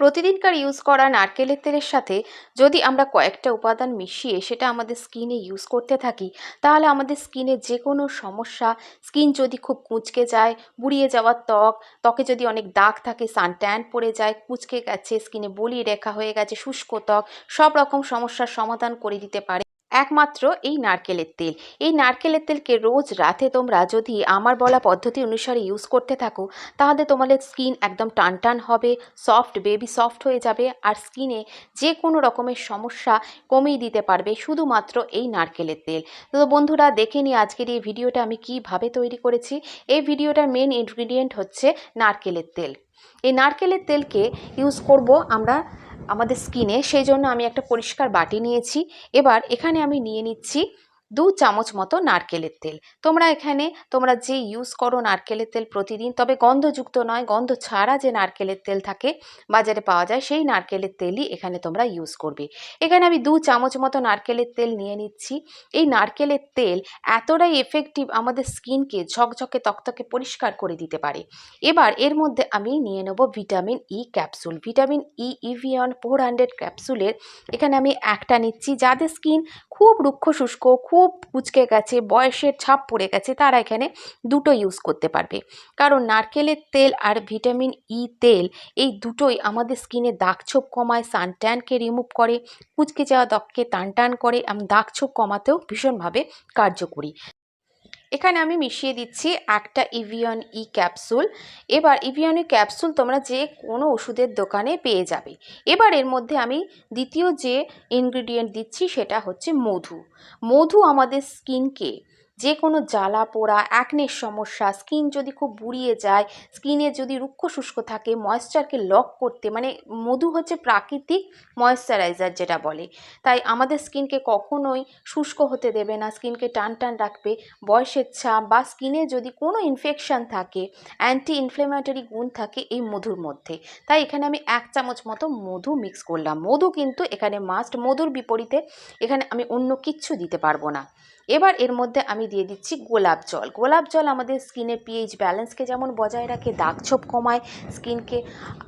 প্রতিদিনকার ইউজ করা নারকেলের তেলের সাথে যদি আমরা কয়েকটা উপাদান মিশিয়ে সেটা আমাদের স্কিনে ইউজ করতে থাকি, তাহলে আমাদের স্কিনে যে কোনো সমস্যা স্কিন যদি খুব কুঁচকে যায়, বুড়িয়ে যাওয়ার ত্বক, ত্বকে যদি অনেক দাগ থাকে সান ট্যান পড়ে যায়, কুঁচকে গেছে স্কিনে বলি রেখা হয়ে গেছে, শুষ্ক ত্বক, সব রকম সমস্যার সমাধান করে দিতে পারে। একমাত্র এই নারকেলের তেল। এই নারকেলের তেলকে রোজ রাতে তোমরা যদি আমার বলা পদ্ধতি অনুসারে ইউজ করতে থাকো, তাহলে তোমাদের স্কিন একদম টান টান হবে সফট বেবি সফট হয়ে যাবে আর স্কিনে যে কোনো রকমের সমস্যা কমিয়ে দিতে পারবে শুধুমাত্র এই নারকেলের তেল। তো বন্ধুরা, দেখে নিই আজকের এই ভিডিওটা আমি কীভাবে তৈরি করেছি। এই ভিডিওটার মেন ইনগ্রিডিয়েন্ট হচ্ছে নারকেলের তেল। এই নারকেলের তেলকে ইউজ করব আমরা আমাদের স্কিনে সেই জন্য আমি একটা পরিষ্কার বাটি নিয়েছি। এবার এখানে আমি নিয়ে নিচ্ছি দু চামচ মতো নারকেলের তেল। তোমরা এখানে, তোমরা যে ইউজ করো নারকেলের তেল প্রতিদিন, তবে গন্ধযুক্ত নয়, গন্ধ ছাড়া যে নারকেলের তেল থাকে বাজারে পাওয়া যায়, সেই নারকেলের তেলই এখানে তোমরা ইউজ করবে। এখানে আমি দু চামচ মতো নারকেলের তেল নিয়ে নিচ্ছি। এই নারকেলের তেল এতটাই এফেক্টিভ আমাদের স্কিনকে ঝকঝকে তকতকে পরিষ্কার করে দিতে পারে। এবার এর মধ্যে আমি নিয়ে নেব vitamin E capsule vitamin E Evion four hundred ক্যাপসুলের এখানে আমি একটা নিচ্ছি। যাদের স্কিন খুব রুক্ষ শুষ্ক, খুব কুচকে গেছে, বয়সের ছাপ পড়ে গেছে, তারা এখানে দুটো ইউজ করতে পারবে। কারণ নারকেলের তেল আর ভিটামিন ই তেল, এই দুটোই আমাদের স্কিনে দাগছোপ কমায় সানট্যানকে রিমুভ করে কুচকে যাওয়া দককে টান টান করে, এবং দাগছোপ কমাতেও ভীষণভাবে কার্যকরী। এখানে আমি মিশিয়ে দিচ্ছি একটা ইভিয়ন ই ক্যাপসুল এবার ইভিয়ন ই ক্যাপসুল তোমরা যে কোনো ওষুধের দোকানে পেয়ে যাবে। এবার এর মধ্যে আমি দ্বিতীয় যে ইনগ্রিডিয়েন্ট দিচ্ছি সেটা হচ্ছে মধু। মধু আমাদের স্কিনকে যে কোনো জ্বালা, পোড়া অ্যাকনের সমস্যা স্কিন যদি খুব বুড়িয়ে যায় স্কিনে যদি রুক্ষ শুষ্ক থাকে ময়েশ্চারকে লক করতে মানে মধু হচ্ছে প্রাকৃতিক ময়েশ্চারাইজার যেটা বলে। তাই আমাদের স্কিনকে কখনোই শুষ্ক হতে দেবে না স্কিনকে টান টান রাখবে। বয়সের ছাপ বা স্কিনে যদি কোনো ইনফেকশান থাকে অ্যান্টি ইনফ্লেমেটরি গুণ থাকে এই মধুর মধ্যে। তাই এখানে আমি এক চামচ মতো মধু মিক্স করলাম। মধু কিন্তু এখানে মাস্ট মধুর বিপরীতে এখানে আমি অন্য কিচ্ছু দিতে পারব না। এবার এর মধ্যে আমি দিয়ে দিচ্ছি গোলাপ জল। গোলাপ জল আমাদের স্কিনের পিএইচ ব্যালেন্সকে যেমন বজায় রাখে দাগ ছোপ কমায় স্কিনকে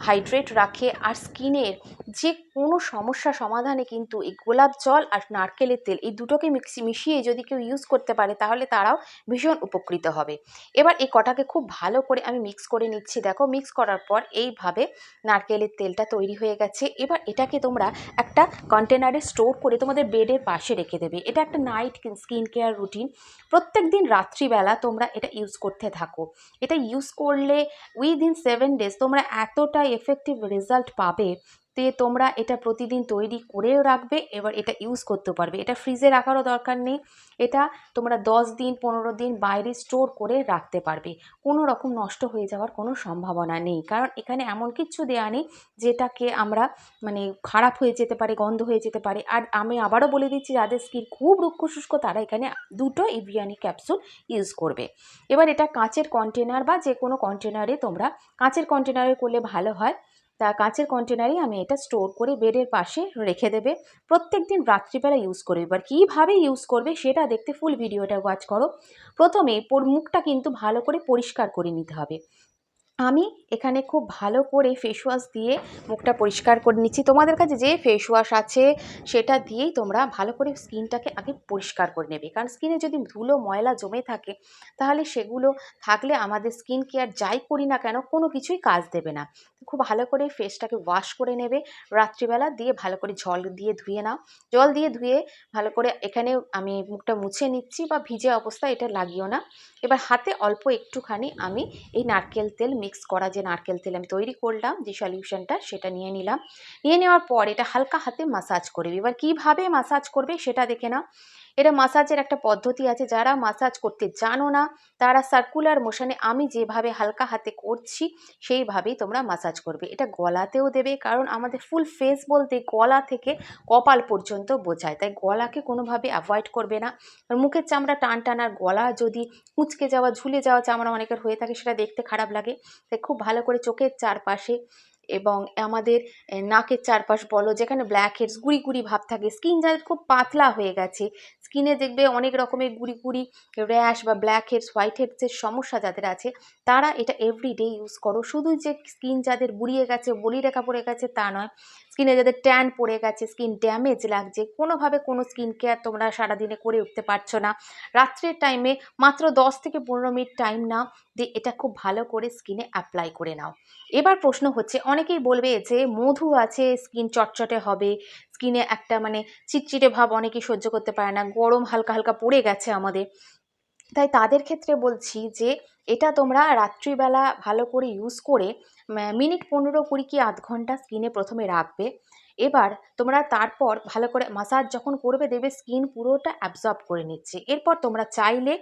হাইড্রেট রাখে, আর স্কিনের যে কোনো সমস্যা সমাধানে কিন্তু এই গোলাপ জল আর নারকেলের তেল এই দুটোকে মিক্সি মিশিয়ে যদি কেউ ইউজ করতে পারে, তাহলে তারাও ভীষণ উপকৃত হবে। এবার এই কটাকে খুব ভালো করে আমি মিক্স করে নিচ্ছি। দেখো মিক্স করার পর এইভাবে নারকেলের তেলটা তৈরি হয়ে গেছে। এবার এটাকে তোমরা একটা কন্টেনারে স্টোর করে তোমাদের বেডের পাশে রেখে দেবে। এটা একটা নাইট স্কিন কেয়ার রুটিন প্রত্যেক দিন রাত্রিবেলা তোমরা এটা ইউজ করতে থাকো। এটা ইউজ করলে উইদিন সেভেন ডেজ তোমরা এতটা এফেক্টিভ রেজাল্ট পাবে তে তোমরা এটা প্রতিদিন তৈরি করেও রাখবে, এবার এটা ইউজ করতে পারবে। এটা ফ্রিজে রাখারও দরকার নেই। এটা তোমরা দশ দিন, পনেরো দিন বাইরে স্টোর করে রাখতে পারবে। কোনো রকম নষ্ট হয়ে যাওয়ার কোনো সম্ভাবনা নেই। কারণ এখানে এমন কিছু দেওয়া নেই যেটাকে আমরা মানে খারাপ হয়ে যেতে পারে, গন্ধ হয়ে যেতে পারে। আর আমি আবারও বলে দিচ্ছি, যাদের স্কিন খুব রুক্ষ শুষ্ক তারা এখানে দুটো ইভিয়ানি ক্যাপসুল ইউজ করবে। এবার এটা কাঁচের কন্টেনার বা যে কোনো কন্টেনারে তোমরা, কাঁচের কন্টেনারে করলে ভালো হয়। তা কাঁচের কন্টেনারে আমি এটা স্টোর করে বেডের পাশে রেখে দেবে। প্রত্যেক দিন রাত্রিবেলা ইউজ করবে এবার কীভাবে ইউজ করবে সেটা দেখতে ফুল ভিডিওটা ওয়াচ করো। প্রথমে মুখটা কিন্তু ভালো করে পরিষ্কার করে নিতে হবে। আমি এখানে খুব ভালো করে ফেস ওয়াশ দিয়ে মুখটা পরিষ্কার করে নিচ্ছি। তোমাদের কাছে যে ফেস ওয়াশ আছে, সেটা দিয়েই তোমরা ভালো করে স্কিনটাকে আগে পরিষ্কার করে নেবে। কারণ স্কিনে যদি ধুলো, ময়লা জমে থাকে, তাহলে সেগুলো থাকলে আমাদের স্কিন কেয়ার যাই করি না কেন, কোনো কিছুই কাজ দেবে না। খুব ভালো করে ফেসটাকে ওয়াশ করে নেবে, রাত্রিবেলা দিয়ে ভালো করে জল দিয়ে ধুয়ে নাও। জল দিয়ে ধুয়ে ভালো করে এখানে আমি মুখটা মুছে নিচ্ছি বা ভিজে অবস্থায় এটা লাগিও না। এবার হাতে অল্প একটুখানি আমি এই নারকেল তেল মিক্স করা যে নারকেল তেল আমি তৈরি করলাম, যে সলিউশনটা সেটা নিয়ে নিলাম। নিয়ে নেওয়ার পর এটা হালকা হাতে মাসাজ করবে এবার কীভাবে মাসাজ করবে সেটা দেখে নাও। এটা মাসাজের একটা পদ্ধতি আছে, যারা মাসাজ করতে জানো না, তারা সার্কুলার মোশনে আমি যেভাবে হালকা হাতে করছি, সেইভাবেই তোমরা মাসাজ করবে। এটা গলাতেও দেবে, কারণ আমাদের ফুল ফেস বলতে গলা থেকে কপাল পর্যন্ত বোঝায়, তাই গলাকে কোনোভাবে অ্যাভয়েড করবে না। মুখের চামড়া টান টান, আর গলা যদি কুঁচকে যাওয়া, ঝুলে যাওয়া চামড়া অনেকের হয়ে থাকে, সেটা দেখতে খারাপ লাগে। তাই খুব ভালো করে চোখের চারপাশে এবং আমাদের নাকের চারপাশ বলো, যেখানে ব্ল্যাক হেডস গুড়ি গুড়ি ভাব থাকে স্কিন যাদের খুব পাতলা হয়ে গেছে স্কিনে দেখবে অনেক রকমের গুড়ি গুড়ি র্যাশ বা ব্ল্যাক হেডস হোয়াইট হেডসের সমস্যা যাদের আছে, তারা এটা এভরিডে ইউজ করো। শুধু যে স্কিন যাদের বুড়িয়ে গেছে, বলি রেখা পড়ে গেছে তা নয় স্কিনে যাদের ট্যান পড়ে গেছে স্কিন ড্যামেজ লাগছে, কোনোভাবে কোনো স্কিন কেয়ার তোমরা সারাদিনে করে উঠতে পারছ না। রাত্রের টাইমে মাত্র দশ থেকে পনেরো মিনিট টাইম নাও, দিয়ে এটা খুব ভালো করে স্কিনে অ্যাপ্লাই করে নাও। এবার প্রশ্ন হচ্ছে, অনেকেই বলবে যে মধু আছে স্কিন চটচটে হবে স্কিনে একটা মানে চিটচিটে ভাব অনেকেই সহ্য করতে পারে না, গরম হালকা হালকা পড়ে গেছে আমাদের। তাই তাদের ক্ষেত্রে বলছি যে এটা তোমরা রাত্রিবেলা ভালো করে ইউজ করে মিনিট পনেরো কুড়ি কি আধ ঘণ্টা স্কিনে প্রথমে রাখবে। এবার তোমরা তারপর ভালো করে মাসাজ যখন করবে দেবে স্কিন পুরোটা অ্যাবজর্ব করে নিচ্ছে। এরপর তোমরা চাইলে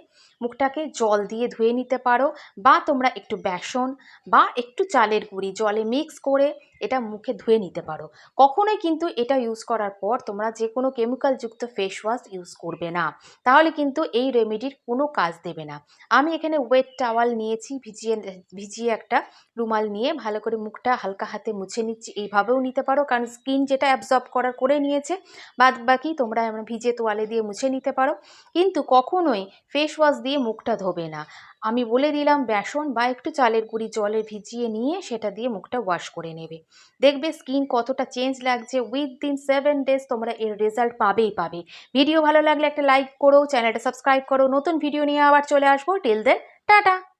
মুখটাকে জল দিয়ে ধুয়ে নিতে পারো বা তোমরা একটু বেসন বা একটু চালের গুঁড়ি জলে মিক্স করে এটা মুখে ধুয়ে নিতে পারো। কখনোই কিন্তু এটা ইউজ করার পর তোমরা যে কোনো কেমিক্যালযুক্ত ফেস ওয়াশ ইউজ করবে না। তাহলে কিন্তু এই রেমেডির কোনো কাজ দেবে না। আমি এখানে ওয়েট টাওয়াল নিয়েছি, ভিজিয়ে ভিজিয়ে একটা রুমাল নিয়ে ভালো করে মুখটা হালকা হাতে মুছে নিচ্ছি। এইভাবেও নিতে পারো কারণ স্কিন যেটা অ্যাবজর্ব করার করে নিয়েছে, বাদ বাকি তোমরা ভিজে তোয়ালে দিয়ে মুছে নিতে পারো। কিন্তু কখনোই ফেস ওয়াশ দিয়ে মুখটা ধোবে না। আমি বলে দিলাম, বেসন বা একটু চালের গুঁড়ি জলে ভিজিয়ে নিয়ে সেটা দিয়ে মুখটা ওয়াশ করে নেবে। দেখবে স্কিন কতটা চেঞ্জ লাগছে। উইদিন সেভেন ডেজ তোমরা এর রেজাল্ট পাবেই পাবে। ভিডিও ভালো লাগলে একটা লাইক করো চ্যানেলটা সাবস্ক্রাইব করো। নতুন ভিডিও নিয়ে আবার চলে আসব। Till then tata!